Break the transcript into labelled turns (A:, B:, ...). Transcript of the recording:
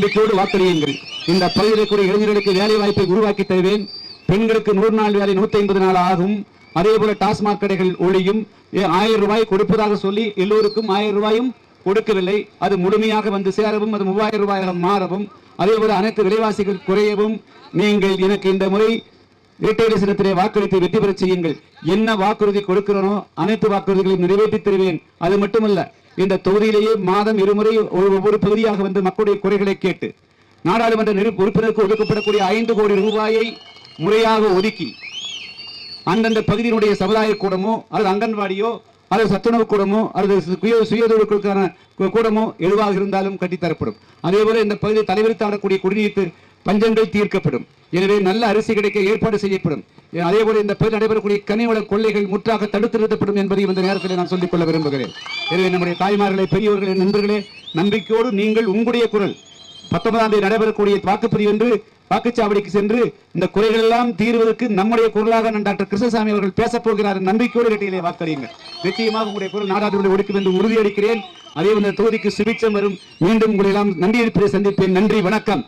A: நம்பிக்கையோடு வாக்களியுங்கள். இந்த பகுதியில் இளைஞர்களுக்கு வேலை வாய்ப்பை உருவாக்கி தருவேன். பெண்களுக்கு நூறு நாள் வேலை நூத்தி ஐம்பது நாள் ஆகும். அதே போல டாஸ்மாக் கடைகள் ஒளியும். ஆயிரம் ரூபாய் கொடுப்பதாக சொல்லி எல்லோருக்கும் ஆயிரம் ரூபாயும் கொடுக்கவில்லை. அது முழுமையாக வந்து சேரவும் அது மூவாயிரம் ரூபாயாக மாறவும். அதே போல அனைத்து விலைவாசிகள் குறையவும். நீங்கள் எனக்கு இந்த முறை இரட்டை சின்னத்திலே வாக்களித்து வெற்றி பெற செய்யுங்கள். என்ன வாக்குறுதி கொடுக்கிறனோ அனைத்து வாக்குறுதிகளையும் நிறைவேற்றித் தருவேன். அது மட்டுமல்ல இந்த தொகுதியிலேயே மாதம் இருமுறை ஒவ்வொரு பகுதியாக வந்து மக்களுடைய குறைகளை கேட்டு நாடாளுமன்ற நிரு- உறுப்பினருக்கு ஒதுக்கப்படக்கூடிய ஐந்து கோடி ரூபாயை முறையாக ஒதுக்கி அந்தந்த பகுதியினுடைய சமுதாய கூடமோ அல்லது அங்கன்வாடியோ அல்லது சத்துணவு கூடமோ அல்லது சுய சுயதொழிலுக்கான கூடமோ எதுவாக இருந்தாலும் கட்டித்தரப்படும். அதேபோல இந்த பகுதியை தலைவரித்து ஆடக்கூடிய குடிநீர் பஞ்சங்கள் தீர்க்கப்படும். எனவே நல்ல அரிசி கிடைக்க ஏற்பாடு செய்யப்படும். அதேபோல இந்த பகுதியில் நடைபெறக்கூடிய கனிவள கொள்ளைகள் முற்றாக தடுத்து நிறுத்தப்படும் என்பதையும் இந்த நேரத்தில் நான் சொல்லிக் கொள்ள விரும்புகிறேன். எனவே நம்முடைய தாய்மார்களே பெரியவர்களே நண்பர்களே நம்பிக்கையோடு நீங்கள் உங்களுடைய குரல் பத்தொன்பதாம் தேதி நடைபெறக்கூடிய வாக்குப்பதிவு என்று வாக்குச்சாவடிக்கு சென்று இந்த குறைகள் எல்லாம் தீர்வதற்கு நம்முடைய குரலாக டாக்டர் கிருஷ்ணசாமி அவர்கள் பேசப் போகிறார் நம்பிக்கையோடு இரட்டையிலே வாக்களியுங்கள். நிச்சயமாக உங்களுடைய குரல் நாடாளுமன்ற ஒடுக்கும் என்று உறுதியளிக்கிறேன். அதே இந்த தொகுதிக்கு சுபிச்சம் வரும். மீண்டும் உங்களை எல்லாம் நன்றி சந்திப்பேன். நன்றி வணக்கம்.